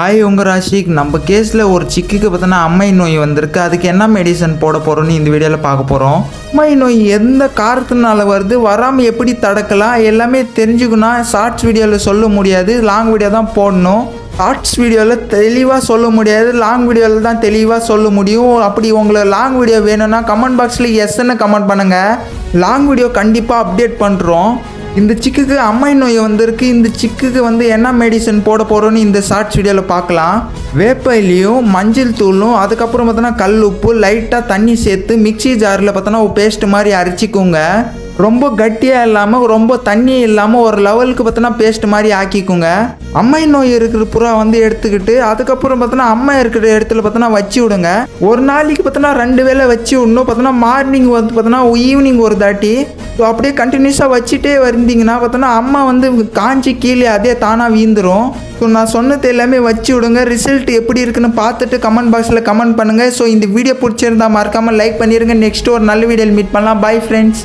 Hi உங்கள் ராஷிக் நம்ம கேஸில் ஒரு சிக்குக்கு பார்த்தோன்னா அம்மை நோய் வந்திருக்கு. அதுக்கு என்ன மெடிசன் போட போகிறோம்னு இந்த வீடியோவில் பார்க்க போகிறோம் அம்மை நோய் எந்த காரணத்தினால வருது? வராமல் எப்படி தடுக்கலாம்? எல்லாமே தெரிஞ்சுக்கணும். ஷார்ட்ஸ் வீடியோவில் சொல்ல முடியாது. லாங் வீடியோ தான் போடணும். ஷார்ட்ஸ் வீடியோவில் தெளிவாக சொல்ல முடியாது. லாங் வீடியோவில் தான் தெளிவாக சொல்ல முடியும். அப்படி உங்களுக்கு லாங் வீடியோ வேணும்னா கமெண்ட் பாக்ஸில் எஸ்ன்னு கமெண்ட் பண்ணுங்கள் லாங் வீடியோ கண்டிப்பாக அப்டேட் பண்ணுறோம் இந்த சிக்குக்கு அம்மை நோய் வந்திருக்கு. இந்த சிக்குக்கு வந்து என்ன மெடிசன் போட போகிறோன்னு இந்த ஷார்ட்ஸ் வீடியோவில் பார்க்கலாம். வேப்பையிலையும் மஞ்சள் தூளும் அதுக்கப்புறம் பார்த்தோன்னா கல் உப்பு லைட்டாக தண்ணி சேர்த்து மிக்ஸி ஜாரில் பார்த்தோன்னா பேஸ்ட் மாதிரி அரைச்சிக்கோங்க. ரொம்ப கட்டியாக இல்லாமல் ரொம்ப தண்ணி இல்லாமல் ஒரு லெவலுக்கு பார்த்தோன்னா பேஸ்ட் மாதிரி ஆக்கிக்கோங்க. அம்மை நோய் இருக்கிற புறா வந்து எடுத்துக்கிட்டு அதுக்கப்புறம் பார்த்தோன்னா அம்மை இருக்கிற இடத்துல பார்த்தோன்னா வச்சு விடுங்க. ஒரு நாளைக்கு பார்த்தோன்னா ரெண்டு வேளை வச்சு விடணும். பார்த்தோன்னா மார்னிங் வந்து பார்த்தோன்னா ஈவினிங் ஒரு தாட்டி. ஸோ அப்படியே கண்டினியூஸாக வச்சுட்டே வந்தீங்கன்னா பார்த்தோன்னா அம்மா வந்து காஞ்சி கீழே அதே தானாக வீந்துடும் ஸோ நான் சொன்னது எல்லாமே வச்சு விடுங்க. ரிசல்ட் எப்படி இருக்குன்னு பார்த்துட்டு கமெண்ட் பாக்ஸில் கமெண்ட் பண்ணுங்கள் ஸோ இந்த வீடியோ பிடிச்சிருந்தா மறக்காமல் லைக் பண்ணிடுங்க நெக்ஸ்ட் ஒரு நல்ல வீடியோ மீட் பண்ணலாம். Bye friends